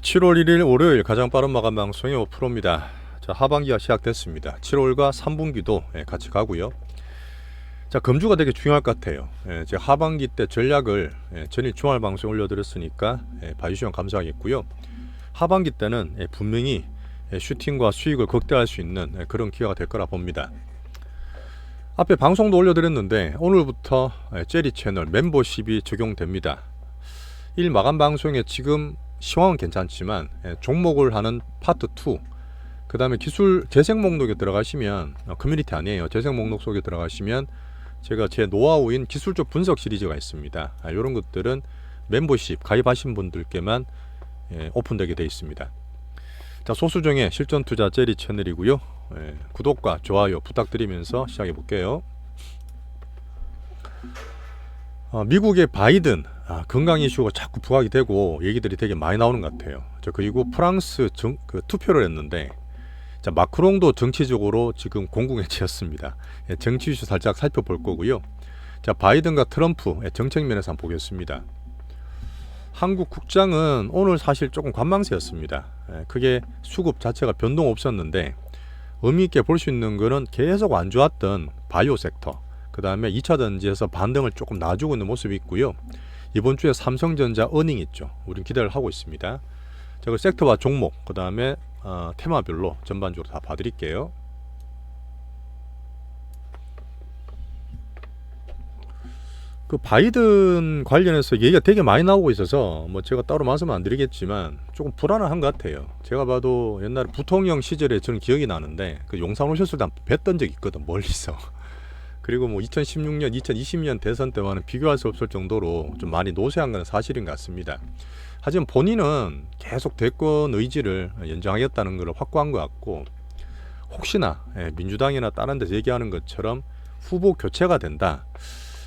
7월 1일 월요일 가장 빠른 마감 방송의 오프로입니다. 자, 하반기가 시작됐습니다. 7월과 3분기도 예, 같이 가고요. 자, 금주가 되게 중요할 것 같아요. 예, 제가 하반기 때 전략을 예, 전일 주말 방송 올려드렸으니까 예, 봐주시면 감사하겠고요. 하반기 때는 예, 분명히 예, 슈팅과 수익을 극대화할 수 있는 예, 그런 기회가 될 거라 봅니다. 앞에 방송도 올려드렸는데 오늘부터 예, 제리 채널 멤버십이 적용됩니다. 일 마감 방송에 지금 시황은 괜찮지만 예, 종목을 하는 파트 2 그 다음에 기술 재생 목록에 들어가시면 어, 커뮤니티 아니에요. 재생 목록 속에 들어가시면 제가 제 노하우인 기술적 분석 시리즈가 있습니다. 아, 이런 것들은 멤버십 가입하신 분들께만 예, 오픈되게 되어 있습니다. 자 소수정의 실전 투자 제리 채널이고요. 예, 구독과 좋아요 부탁드리면서 시작해 볼게요. 어, 미국의 바이든 아, 건강 이슈가 자꾸 부각이 되고 얘기들이 되게 많이 나오는 것 같아요. 저 그리고 프랑스 정, 그 투표를 했는데 자 마크롱도 정치적으로 지금 공공해지였습니다. 예, 정치 이슈 살짝 살펴볼 거고요. 자 바이든과 트럼프 예, 정책 면에서 한번 보겠습니다. 한국 국장은 오늘 사실 조금 관망세였습니다. 예, 크게 수급 자체가 변동 없었는데 의미 있게 볼 수 있는 거는 계속 안 좋았던 바이오 섹터 그 다음에 2차 전지에서 반등을 조금 놔주고 있는 모습이 있고요. 이번 주에 삼성전자 어닝 있죠. 우리 기대를 하고 있습니다. 자, 그 섹터와 종목, 그 다음에 어, 테마별로 전반적으로 다 봐드릴게요. 그 바이든 관련해서 얘기가 되게 많이 나오고 있어서 뭐 제가 따로 말씀 안 드리겠지만 조금 불안한 것 같아요. 제가 봐도 옛날에 부통령 시절에 저는 기억이 나는데 그 용산 오셨을 때 뵀던 적이 있거든 멀리서. 그리고 뭐 2016년, 2020년 대선 때와는 비교할 수 없을 정도로 좀 많이 노쇠한 건 사실인 것 같습니다. 하지만 본인은 계속 대권 의지를 연장하겠다는 걸 확고한 것 같고 혹시나 예, 민주당이나 다른 데서 얘기하는 것처럼 후보 교체가 된다.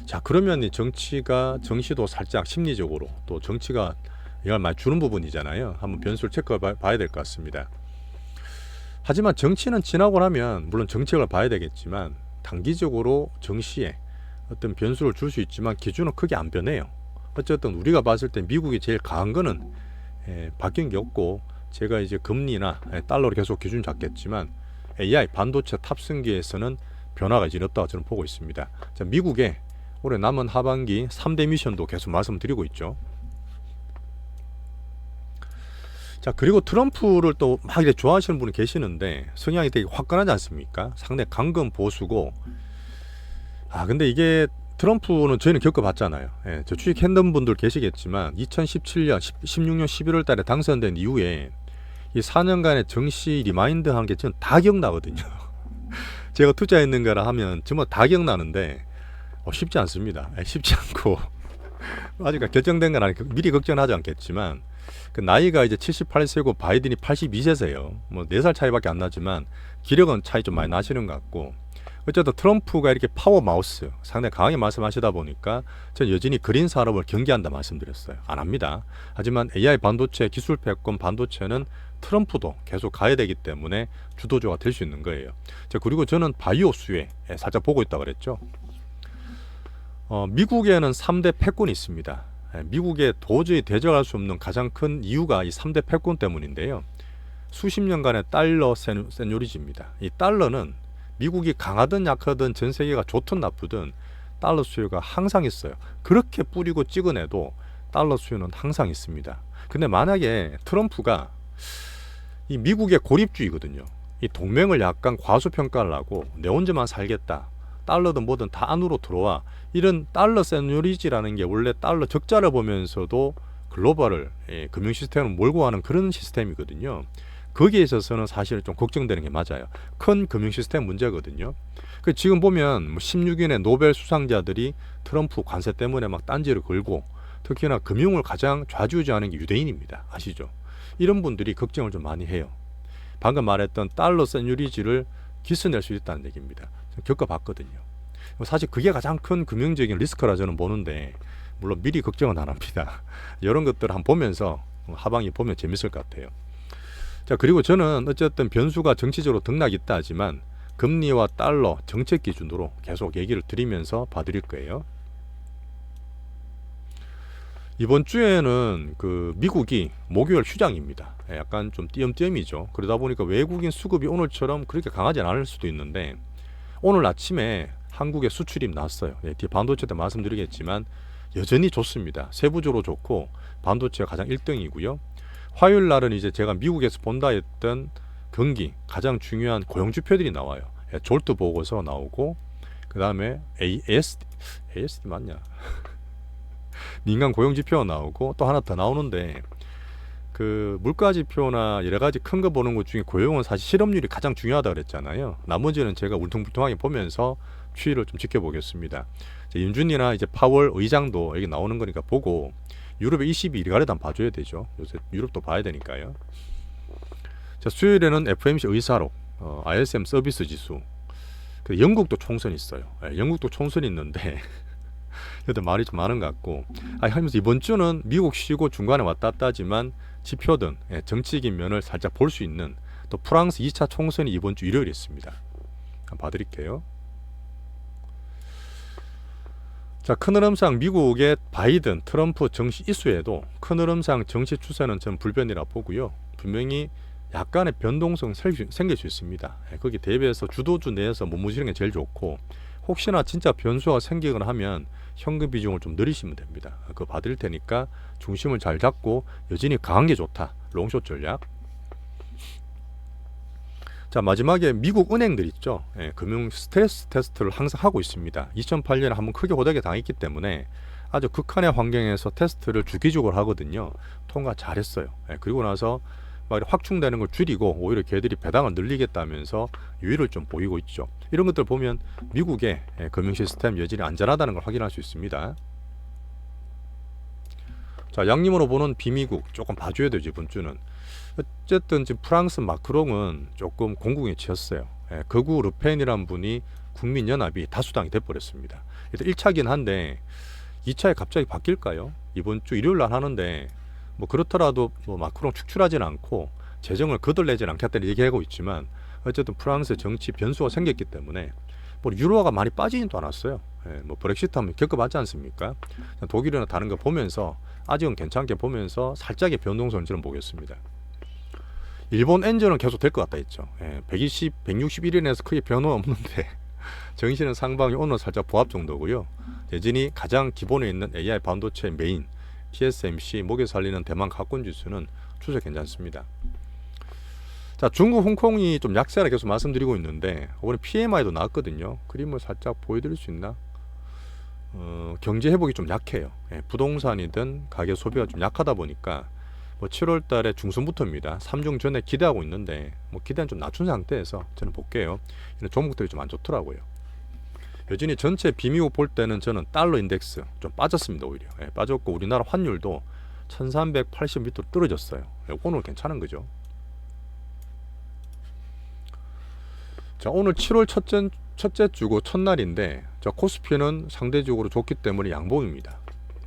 자 그러면 이 정치가 정시도 살짝 심리적으로 또 정치가 영향을 많이 주는 부분이잖아요. 한번 변수를 체크해 봐야 될 것 같습니다. 하지만 정치는 지나고 나면 물론 정책을 봐야 되겠지만 단기적으로 정시에 어떤 변수를 줄 수 있지만 기준은 크게 안 변해요. 어쨌든 우리가 봤을 때 미국이 제일 강한 거는 에, 바뀐 게 없고 제가 이제 금리나 에, 달러로 계속 기준 잡겠지만 AI 반도체 탑승기에서는 변화가 이제 없다고 저는 보고 있습니다. 자, 미국의 올해 남은 하반기 3대 미션도 계속 말씀드리고 있죠. 자 그리고 트럼프를 또 막 이렇게 좋아하시는 분이 계시는데 성향이 되게 화끈하지 않습니까? 상당히 강금 보수고 아 근데 이게 트럼프는 저희는 겪어봤잖아요. 예, 저 취직했던 분들 계시겠지만 2017년, 16년 11월 달에 당선된 이후에 이 4년간의 정시 리마인드 한게 저는 다 기억나거든요. 제가 투자했는 거라 하면 정말 다 기억나는데 어, 쉽지 않습니다. 예, 쉽지 않고 아직 결정된 건 아니고 미리 걱정하지 않겠지만 그 나이가 이제 78세고 바이든이 82세세요. 뭐 4살 차이밖에 안 나지만 기력은 차이 좀 많이 나시는 것 같고 어쨌든 트럼프가 이렇게 파워 마우스 상당히 강하게 말씀하시다 보니까 전 여전히 그린 산업을 경계한다 말씀드렸어요. 안 합니다. 하지만 AI 반도체 기술 패권 반도체는 트럼프도 계속 가야 되기 때문에 주도주가 될 수 있는 거예요. 자, 그리고 저는 바이오 수에 살짝 보고 있다 그랬죠. 어, 미국에는 3대 패권이 있습니다. 예, 미국에 도저히 대적할 수 없는 가장 큰 이유가 이 3대 패권 때문인데요. 수십 년간의 달러 세뇨- 세뇨리지입니다. 이 달러는 미국이 강하든 약하든 전 세계가 좋든 나쁘든 달러 수요가 항상 있어요. 그렇게 뿌리고 찍어내도 달러 수요는 항상 있습니다. 근데 만약에 트럼프가 이 미국의 고립주의거든요. 이 동맹을 약간 과소평가를 하고 내 혼자만 살겠다. 달러든 뭐든 다 안으로 들어와. 이런 달러 세뇨리지라는 게 원래 달러 적자를 보면서도 글로벌을 예, 금융 시스템을 몰고 가는 그런 시스템이거든요. 거기에 있어서는 사실 좀 걱정되는 게 맞아요. 큰 금융 시스템 문제거든요. 그 지금 보면 뭐 16인의 노벨 수상자들이 트럼프 관세 때문에 막 딴지를 걸고 특히나 금융을 가장 좌지우지하는 게 유대인입니다. 아시죠? 이런 분들이 걱정을 좀 많이 해요. 방금 말했던 달러 세뇨리지를 기스낼 수 있다는 얘기입니다. 겪어봤거든요. 사실 그게 가장 큰 금융적인 리스크라 저는 보는데 물론 미리 걱정은 안 합니다. 이런 것들을 한번 보면서 하방이 보면 재밌을 것 같아요. 자 그리고 저는 어쨌든 변수가 정치적으로 등락 있다 하지만 금리와 달러 정책 기준으로 계속 얘기를 드리면서 봐드릴 거예요. 이번 주에는 그 미국이 목요일 휴장입니다. 예, 약간 좀 띄엄띄엄이죠. 그러다 보니까 외국인 수급이 오늘처럼 그렇게 강하지 않을 수도 있는데 오늘 아침에 한국의 수출입 나왔어요. 예, 뒤에 반도체 때 말씀드리겠지만 여전히 좋습니다. 세부적으로 좋고 반도체가 가장 1등이고요. 화요일 날은 이제 제가 미국에서 본다 했던 경기 가장 중요한 고용 지표들이 나와요. 예, 졸트 보고서 나오고 그 다음에 ASD ASD 맞냐? 민간 고용 지표가 나오고 또 하나 더 나오는데 그 물가 지표나 여러 가지 큰 거 보는 것 중에 고용은 사실 실업률이 가장 중요하다 그랬잖아요. 나머지는 제가 울퉁불퉁하게 보면서 추이를 좀 지켜보겠습니다. 윤준이나 이제 파월 의장도 여기 나오는 거니까 보고 유럽의 22 가래도 한번 봐줘야 되죠. 요새 유럽도 봐야 되니까요. 자, 수요일에는 FMC 의사록, 어, ISM 서비스 지수, 그 영국도 총선 있어요. 예, 영국도 총선 있는데 그래도 말이 좀 많은 것 같고 아 하면서 이번 주는 미국 쉬고 중간에 왔다 갔다 하지만 지표든 예, 정치적인 면을 살짝 볼 수 있는 또 프랑스 2차 총선이 이번 주 일요일에 있습니다. 한번 봐드릴게요. 자, 큰 흐름상 미국의 바이든, 트럼프 정치 이슈에도 큰 흐름상 정치 추세는 전 불변이라 보고요. 분명히 약간의 변동성 생- 생길 수 있습니다. 예, 거기 대비해서 주도주 내에서 몸무시는 게 제일 좋고 혹시나 진짜 변수가 생기거나 하면 현금 비중을 좀 늘리시면 됩니다. 그거 받을 테니까 중심을 잘 잡고 여전히 강한 게 좋다. 롱숏 전략. 자 마지막에 미국 은행들 있죠. 예, 금융 스트레스 테스트를 항상 하고 있습니다. 2008년에 한번 크게 호되게 당했기 때문에 아주 극한의 환경에서 테스트를 주기적으로 하거든요. 통과 잘했어요. 예, 그리고 나서 막 확충되는 걸 줄이고 오히려 걔들이 배당을 늘리겠다면서 유의를 좀 보이고 있죠. 이런 것들 보면 미국의 예, 금융 시스템 여전히 안전하다는 걸 확인할 수 있습니다. 자 양림으로 보는 비미국 조금 봐줘야 되죠 이번 주는. 어쨌든 지금 프랑스 마크롱은 조금 공공에 치였어요. 예, 극우 르펜이란 분이 국민연합이 다수당이 돼버렸습니다. 일단 1차긴 한데 2차에 갑자기 바뀔까요? 이번 주 일요일 날 하는데 뭐 그렇더라도 뭐 마크롱 축출하진 않고 재정을 거들내진 않겠다는 얘기하고 있지만 어쨌든 프랑스 정치 변수가 생겼기 때문에 뭐 유로화가 많이 빠지진 또 않았어요. 예, 뭐 브렉시트 하면 겪어봤지 않습니까? 독일이나 다른 거 보면서 아직은 괜찮게 보면서 살짝의 변동성을 저는 보겠습니다. 일본 엔저는 계속 될 것 같다 했죠. 예, 120, 161인에서 크게 변화 없는데 정신은 상방이 오늘 살짝 보합 정도고요. 여전히 가장 기본에 있는 AI 반도체 메인 TSMC 목에 살리는 대만 가권 지수는 추세 괜찮습니다. 자 중국 홍콩이 좀 약세라 계속 말씀드리고 있는데 오늘 PMI도 나왔거든요. 그림을 살짝 보여드릴 수 있나? 어, 경제 회복이 좀 약해요. 예, 부동산이든 가계 소비가 좀 약하다 보니까 뭐 7월 달에 중순부터입니다. 3중 전에 기대하고 있는데 뭐 기대는 좀 낮춘 상태에서 저는 볼게요. 이런 종목들이 좀 안 좋더라고요. 여전히 전체 비미국 볼 때는 저는 달러 인덱스 좀 빠졌습니다 오히려. 예, 빠졌고 우리나라 환율도 1380 밑으로 떨어졌어요. 예, 오늘 괜찮은 거죠? 자 오늘 7월 첫째, 첫째 주고 첫날인데 자 코스피는 상대적으로 좋기 때문에 양봉입니다.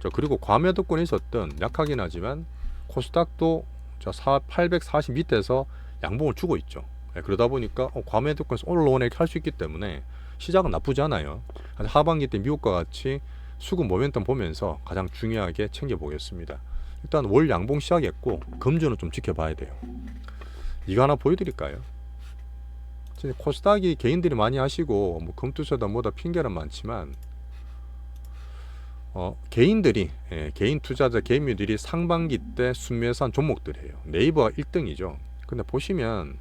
자 그리고 과매도권이 있었던 약하긴 하지만 코스닥도 자 840 밑에서 양봉을 주고 있죠. 예, 그러다 보니까 어, 과매도권에서 올라오네 이렇게 할 수 있기 때문에 시작은 나쁘지 않아요. 하반기 때 미국과 같이 수급 모멘텀 보면서 가장 중요하게 챙겨 보겠습니다. 일단 월 양봉 시작했고 금주는 좀 지켜봐야 돼요. 이거 하나 보여드릴까요? 코스닥이 개인들이 많이 하시고 뭐 금투자다 뭐다 핑계는 많지만 어, 개인들이 예, 개인 투자자 개미들이 상반기 때 순매수한 종목들이에요. 네이버가 1등이죠. 근데 보시면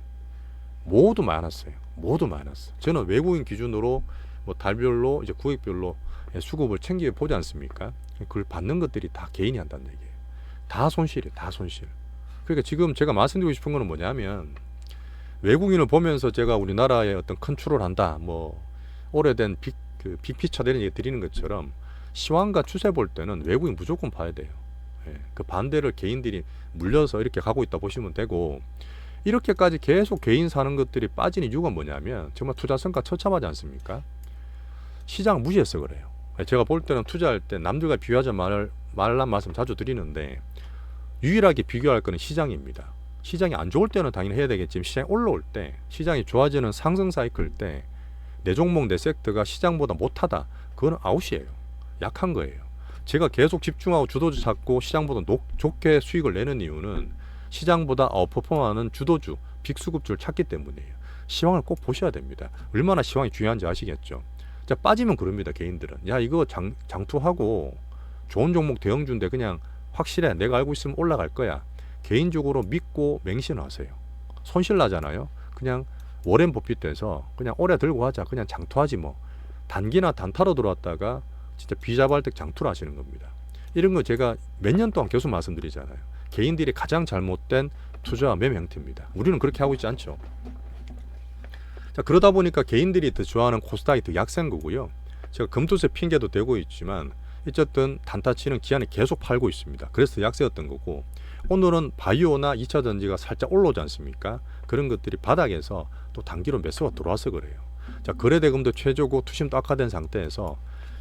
모두 많았어요. 모두 많았어. 저는 외국인 기준으로 뭐 달별로 이제 구획별로 예, 수급을 챙겨 보지 않습니까? 그걸 받는 것들이 다 개인이 한다는 얘기예요. 다 손실이에요. 다 손실. 그러니까 지금 제가 말씀드리고 싶은 거는 뭐냐면 외국인을 보면서 제가 우리나라의 어떤 컨트롤 한다. 뭐 오래된 빅, 그 빅피처 되는 얘기 드리는 것처럼 시황과 추세 볼 때는 외국인 무조건 봐야 돼요. 예, 그 반대를 개인들이 물려서 이렇게 가고 있다 보시면 되고 이렇게까지 계속 개인 사는 것들이 빠진 이유가 뭐냐면 정말 투자 성과 처참하지 않습니까? 시장 무시해서 그래요. 제가 볼 때는 투자할 때 남들과 비교하지 말, 말란 말씀 자주 드리는데 유일하게 비교할 거는 시장입니다. 시장이 안 좋을 때는 당연히 해야 되겠지만 시장이 올라올 때 시장이 좋아지는 상승 사이클 때 내 종목 내 섹터가 시장보다 못하다 그거는 아웃이에요. 약한 거예요. 제가 계속 집중하고 주도주 찾고 시장보다 높, 좋게 수익을 내는 이유는 시장보다 아웃퍼폼하는 주도주, 빅수급주를 찾기 때문이에요. 시황을 꼭 보셔야 됩니다. 얼마나 시황이 중요한지 아시겠죠? 자, 빠지면 그럽니다. 개인들은. 야, 이거 장, 장투하고 좋은 종목 대형주인데 그냥 확실해. 내가 알고 있으면 올라갈 거야. 개인적으로 믿고 맹신하세요. 손실 나잖아요. 그냥 워렌 버핏 돼서 그냥 오래 들고 하자. 그냥 장투하지 뭐. 단기나 단타로 들어왔다가 진짜 비자발적 장투를 하시는 겁니다. 이런 거 제가 몇 년 동안 계속 말씀드리잖아요. 개인들이 가장 잘못된 투자와 매매 형태입니다. 우리는 그렇게 하고 있지 않죠. 자 그러다 보니까 개인들이 더 좋아하는 코스닥이 더 약세인 거고요. 제가 금투세 핑계도 대고 있지만 어쨌든 단타치는 기한에 계속 팔고 있습니다. 그래서 약세였던 거고 오늘은 바이오나 2차 전지가 살짝 올라오지 않습니까? 그런 것들이 바닥에서 또 단기로 매수가 들어와서 그래요. 자 거래대금도 최저고 투심도 악화된 상태에서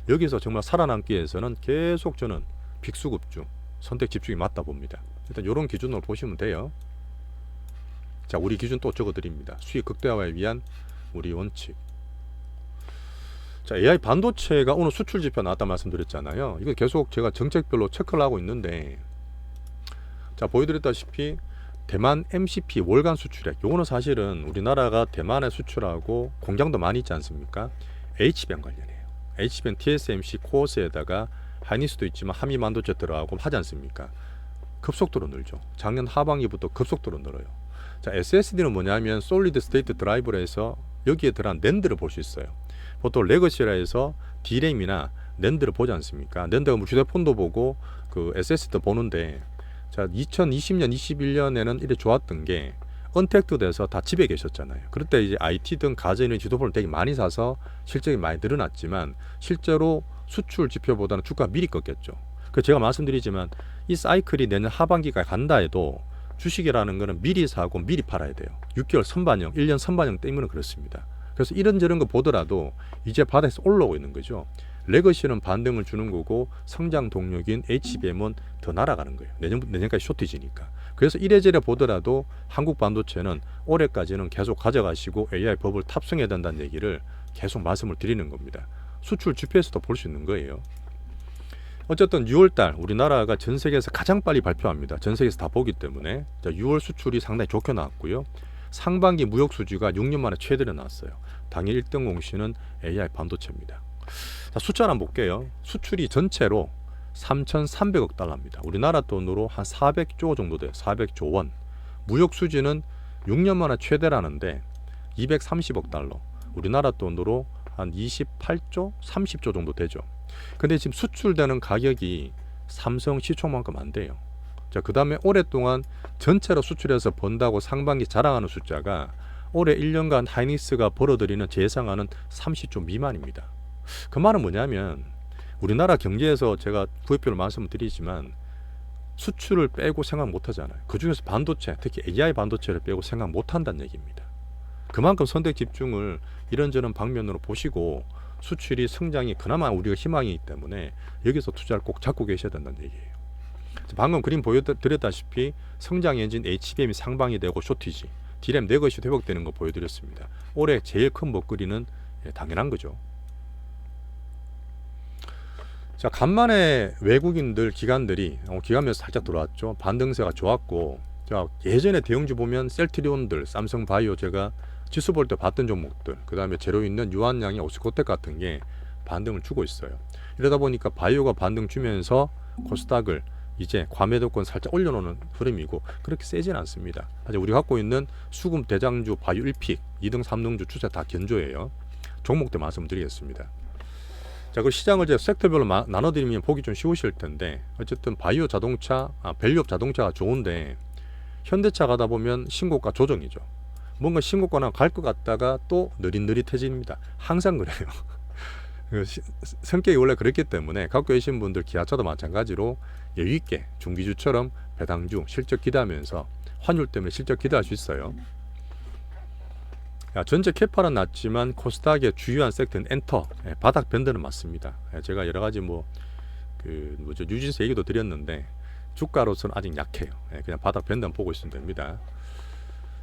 여기서 정말 살아남기 위해서는 계속 저는 빅수급주 선택 집중이 맞다 봅니다. 일단 이런 기준으로 보시면 돼요. 자 우리 기준 또 적어드립니다. 수익 극대화에 위한 우리 원칙. 자 AI 반도체가 오늘 수출 지표 나왔다 말씀드렸잖아요. 이거 계속 제가 정책별로 체크를 하고 있는데 자 보여드렸다시피 대만 MCP 월간 수출액 요거는 사실은 우리나라가 대만에 수출하고 공장도 많이 있지 않습니까? HBM 관련해요. HBM TSMC 코어스에다가 하이닉스도 있지만 한미 반도체 들어가고 하지 않습니까? 급속도로 늘죠. 작년 하반기부터 급속도로 늘어요. 자, SSD는 뭐냐면 솔리드 스테이트 드라이브라 해서 여기에 들어간 낸드를 볼 수 있어요. 보통 레거시라 해서 D램이나 낸드를 보지 않습니까? 낸드가 뭐 휴대폰도 보고 그 SSD도 보는데 자, 2020년, 21년에는 이래 좋았던 게 언택트 돼서 다 집에 계셨잖아요. 그럴 때 이제 IT 등 가전의 휴대폰을 되게 많이 사서 실적이 많이 늘어났지만 실제로 수출 지표보다는 주가 미리 꺾였죠. 그 제가 말씀드리지만 이 사이클이 내년 하반기가 간다 해도 주식이라는 거는 미리 사고 미리 팔아야 돼요. 6개월 선반영, 1년 선반영 때문에 그렇습니다. 그래서 이런저런 거 보더라도 이제 바닥에서 올라오고 있는 거죠. 레거시는 반등을 주는 거고 성장 동력인 HBM은 더 날아가는 거예요. 내년 내년까지 쇼티지니까. 그래서 이래저래 보더라도 한국 반도체는 올해까지는 계속 가져가시고 AI 법을 탑승해야 된다는 얘기를 계속 말씀을 드리는 겁니다. 수출 지표에서도 볼 수 있는 거예요. 어쨌든 6월달 우리나라가 전 세계에서 가장 빨리 발표합니다. 전 세계에서 다 보기 때문에 자, 6월 수출이 상당히 좋게 나왔고요. 상반기 무역 수지가 6년 만에 최대로 나왔어요. 당일 1등 공시는 AI 반도체입니다. 자, 숫자 한번 볼게요. 수출이 전체로 3,300억 달러입니다. 우리나라 돈으로 한 400조 정도 돼요. 400조 원. 무역 수지는 6년 만에 최대라는데 230억 달러. 우리나라 돈으로 한 28조, 30조 정도 되죠. 근데 지금 수출되는 가격이 삼성 시총만큼 안 돼요. 자, 그 다음에 오랫동안 전체로 수출해서 번다고 상반기 자랑하는 숫자가 올해 1년간 하이닉스가 벌어들이는 재상하는 30조 미만입니다. 그 말은 뭐냐면 우리나라 경제에서 제가 구획표를 말씀을 드리지만 수출을 빼고 생각 못 하잖아요. 그 중에서 반도체, 특히 AI 반도체를 빼고 생각 못 한다는 얘기입니다. 그만큼 선택 집중을 이런저런 방면으로 보시고 수출이 성장이 그나마 우리가 희망이기 때문에 여기서 투자를 꼭 잡고 계셔야 된다는 얘기예요. 방금 그림 보여드렸다시피 성장 엔진 HBM이 상방이 되고 쇼티지, D램 네 것이 회복되는 거 보여드렸습니다. 올해 제일 큰 먹거리는 예, 당연한 거죠. 자, 간만에 외국인들 기관들이 어, 기관면서 살짝 들어왔죠. 반등세가 좋았고, 자 예전에 대형주 보면 셀트리온들, 삼성바이오 제가 지수 볼 때 봤던 종목들, 그 다음에 재료 있는 유한양의 오스코텍 같은 게 반등을 주고 있어요. 이러다 보니까 바이오가 반등 주면서 코스닥을 이제 과매도권 살짝 올려놓는 흐름이고 그렇게 세진 않습니다. 아직 우리 갖고 있는 수금 대장주 바이오 1픽, 2등, 3등주 추세 다 견조해요. 종목들 말씀드리겠습니다. 자, 그 시장을 이제 섹터별로 마, 나눠드리면 보기 좀 쉬우실 텐데 어쨌든 바이오 자동차, 아, 밸류업 자동차가 좋은데 현대차 가다 보면 신고가 조정이죠. 뭔가 신고가나 갈 것 같다가 또 느릿느릿해집니다. 항상 그래요. 그 시- 성격이 원래 그렇기 때문에 갖고 계신 분들 기아차도 마찬가지로 여유 있게 중기주처럼 배당주 실적 기대하면서 환율 때문에 실적 기대할 수 있어요. 야, 전체 캐파는 낮지만 코스닥의 주요한 섹터는 엔터 예, 바닥 밴드는 맞습니다. 예, 제가 여러 가지 뭐그 뭐죠 뉴진스 얘기도 드렸는데 주가로서는 아직 약해요. 예, 그냥 바닥 밴드만 보고 있으면 됩니다.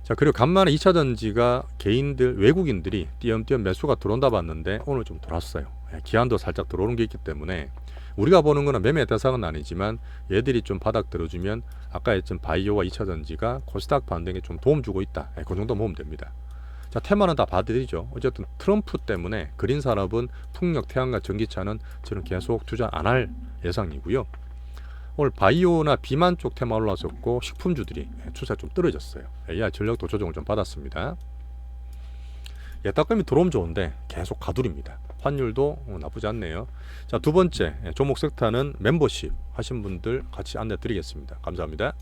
자 그리고 간만에 2차 전지가 개인들 외국인들이 띄엄띄엄 매수가 들어온다 봤는데 오늘 좀 돌았어요. 예, 기한도 살짝 들어오는 게 있기 때문에 우리가 보는 거는 매매 대상은 아니지만 얘들이 좀 바닥 들어주면 아까 했던 바이오와 2차 전지가 코스닥 반등에 좀 도움 주고 있다. 예, 그 정도 보면 됩니다. 자 테마는 다 봐드리죠. 어쨌든 트럼프 때문에 그린 산업은 풍력, 태양광, 전기차는 저는 계속 투자 안 할 예상이고요. 오늘 바이오나 비만 쪽 테마 올라섰고 식품주들이 추세 좀 떨어졌어요. AI 전력도 조정을 좀 받았습니다. 예, 따끔이 들어오면 좋은데 계속 가두립니다. 환율도 어, 나쁘지 않네요. 자, 두 번째 예, 조목 섹터는 멤버십 하신 분들 같이 안내 드리겠습니다. 감사합니다.